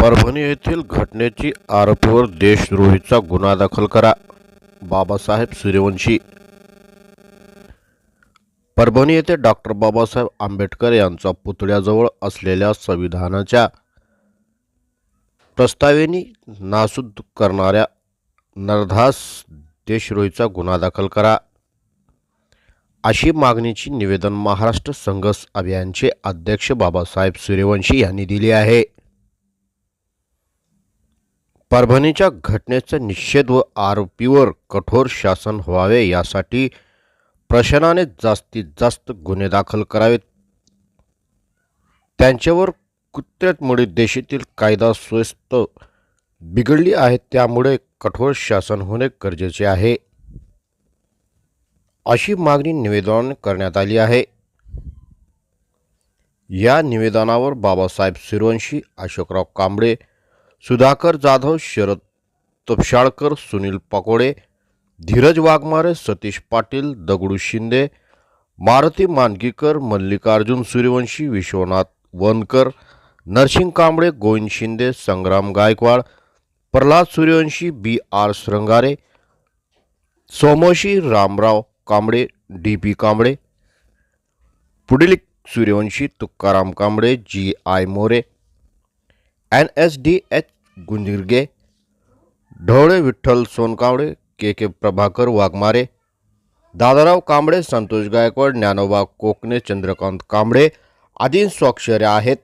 परभणी येथील घटनेची आरोपीवर देशद्रोहीचा गुन्हा दाखल करा. बाबासाहेब सूर्यवंशी. परभणी येथे डॉक्टर बाबासाहेब आंबेडकर यांचा पुतळ्याजवळ असलेल्या संविधानाच्या प्रस्तावेनी नासूद करणाऱ्या नरधास देशद्रोहीचा गुन्हा दाखल करा. अशी मागणीची निवेदन महाराष्ट्र संघर्ष अभियानचे अध्यक्ष बाबासाहेब सूर्यवंशी यांनी दिली आहे. परभणीच्या घटनेचा निषेध व आरोपीवर कठोर शासन व्हावे यासाठी प्रशासनाने जास्तीत जास्त गुन्हे दाखल करावेत. त्यांच्यावर कुत्र्यामुळे देशातील कायदा स्वस्त बिघडली आहे त्यामुळे कठोर शासन होणे गरजेचे आहे. अशी मागणी निवेदन करण्यात आली आहे. या निवेदनावर Babasaheb Sirvanshi Ashokrao Kamble Sudhakar Jadhav Sharad Tapshalkar Sunil Pakode Dheeraj Waghmare Satish Patil Dagdu Shinde Maruti Mankikar Mallikarjun Suryavanshi Vishwanath Wankar Narsing Kamble Govind Shinde Sangram Gaikwad Pralhad Suryavanshi B R Shrangare Somoshi Ramrao Kamble D P Kamble पुढील Suryavanshi Tukaram Kamble G I More N S D H Gunjirge Dhawale Vitthal Sonkawale K K Prabhakar Waghmare Dadarao Kamble Santosh Gaikwad Dnyanoba Kokane Chandrakant Kamble आदी स्वाक्षऱ्या आहेत.